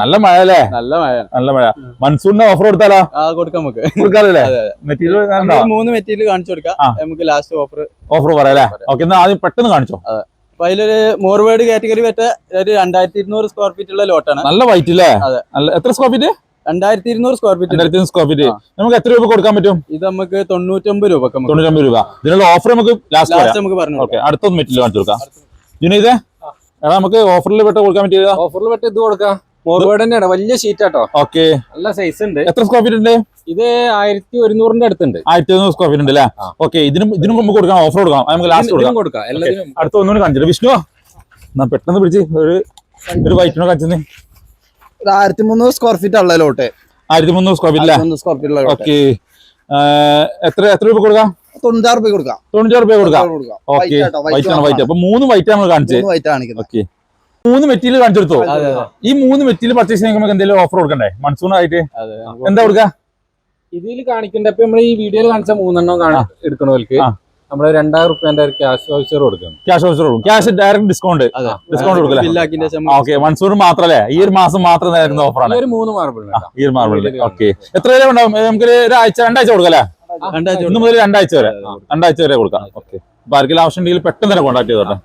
നല്ല മഴ അല്ലേ നല്ല മഴ നല്ല മഴ മൺസൂണിന് ഓഫർ കൊടുത്താലോ? ആ കൊടുക്കാം നമുക്ക്. കൊടുക്കാറില്ലേ? മെറ്റീരിയൽ മൂന്ന് മെറ്റീരിയൽ കാണിച്ചു കൊടുക്കാം. നമുക്ക് ലാസ്റ്റ് ഓഫർ ഓഫർ പറയാല്ലേ ഓക്കെ എന്നാ ആദ്യം പെട്ടെന്ന് കാണിച്ചോ. അപ്പൊ അതിലൊരു മോർവേഡ് കാറ്റഗറി പറ്റ ഒരു രണ്ടായിരത്തി ഇരുന്നൂറ് സ്ക്വയർ ഫീറ്റ് ഉള്ള ലോട്ടാണ് നല്ല വൈറ്റ് അല്ലേ. എത്ര സ്ക്വയർ ഫീറ്റ് രണ്ടായിരത്തി ഇരുന്നൂറ് സ്ക്വയർ ഫീറ്റ് രണ്ടായിരത്തി സ്ക്വയർ ഫീറ്റ് നമുക്ക് എത്ര രൂപ കൊടുക്കാൻ പറ്റും? ഇത് നമുക്ക് തൊണ്ണൂറ്റൊമ്പത് രൂപ തൊണ്ണൂറ്റമ്പത് രൂപ. ഇതിനുള്ള ഓഫർ നമുക്ക് ലാസ്റ്റ് നമുക്ക് പറഞ്ഞു ഓക്കെ അടുത്തൊന്ന് മെറ്റീരിയൽ കാണിച്ചു കൊടുക്കാം. ജുനൈദേ എടാ നമുക്ക് ഓഫറിൽ പെട്ട കൊടുക്കാൻ പറ്റിയതാ? ഓഫറിൽ പെട്ട ഇത് കൊടുക്കാം. മോർവേഡ് തന്നെയാണ്. വലിയ ഷീറ്റ് ആട്ടോ. ഓക്കെ നല്ല സൈസ് ഉണ്ട്. എത്ര സ്ക്വയർ ഫീറ്റ് ഉണ്ട്? ഇത് ആയിരത്തി ഒരുന്നൂറിന്റെ അടുത്തുണ്ട്. ആയിരത്തി ഇരുന്നൂറ് സ്ക്വയർ ഫീറ്റ് ഉണ്ട് അല്ലേ. ഓക്കെ ഇതിനും ഇതിനും നമുക്ക് കൊടുക്കാം ഓഫർ കൊടുക്കാം. നമുക്ക് ലാസ്റ്റ് കൊടുക്കാം. കൊടുക്കാം. എല്ലാത്തിനും അടുത്ത ഒന്നുകൂടി കാണിച്ചിട്ട്. വിഷ്ണു എന്നാ പെട്ടെന്ന് പിടിച്ച് ഒരു ഒരു വൈറ്റിനോ കാണിച്ചത് ആയിരത്തി മുന്നൂറ് സ്ക്വയർ ഫീറ്റ് ഉള്ള ലോട്ട് ആയിരത്തി മുന്നൂറ് square feet square feet okay എത്ര എത്ര രൂപ കൊടുക്കാം? തൊണ്ണൂറ്റാറ് രൂപ കൊടുക്കാം. തൊണ്ണൂറ് രൂപ കൊടുക്കാം. കൊടുക്കാം. ഓക്കെ വൈറ്റ് ആണ് വൈറ്റ് അപ്പൊ മൂന്ന് വൈറ്റ് നമ്മൾ കാണിച്ചത്. വൈറ്റ് കാണിക്കുന്നത് ഓക്കെ മൂന്ന് മെറ്റീരിയൽ കാണിച്ചെടുത്തോ ഈ മൂന്ന് മെറ്റീരിയൽ പർച്ചേസ് ചെയ്യുമ്പോൾ നമുക്ക് എന്തെങ്കിലും ഓഫർ കൊടുക്കണ്ടേ? മൺസൂൺ ആയിട്ട് എന്താ കൊടുക്ക? ഇതിൽ കാണിക്കണ്ട? ഇപ്പൊ നമ്മൾ ഈ വീഡിയോയിൽ കാണിച്ച മൂന്നെണ്ണം കാണാ എടുക്കണവർക്ക്. നമ്മൾ രണ്ടായിരം റുപ്യന്റെ ക്യാഷ് വൗച്ചർ കൊടുക്കണം. ക്യാഷ് വൗച്ചർ കൊടുക്കും. ക്യാഷ് ഡയറക്റ്റ് ഡിസ്കൗണ്ട് ഡിസ്കൗണ്ട് കൊടുക്കില്ല ഓക്കെ മൺസൂൺ മാത്രല്ലേ? ഈ ഒരു മാസം മാത്രം നേരുന്ന ഓഫറാണ് ഒരു മൂന്ന് മാർബിൾ ഈ ഒരു മാർബിൾ ഓക്കെ എത്ര വരെ ഉണ്ടാവും? നമുക്ക് ഒരാഴ്ച രണ്ടാഴ്ച കൊടുക്കല്ലേ രണ്ടാഴ്ച ഇന്ന് മുതൽ രണ്ടാഴ്ച വരെ. രണ്ടാഴ്ച വരെ കൊടുക്കാം. ഓക്കെ ആർക്കെങ്കിലും ആവശ്യം ഉണ്ടെങ്കിൽ പെട്ടെന്ന് തന്നെ കോൺടാക്ട് ചെയ്തോട്ടെ.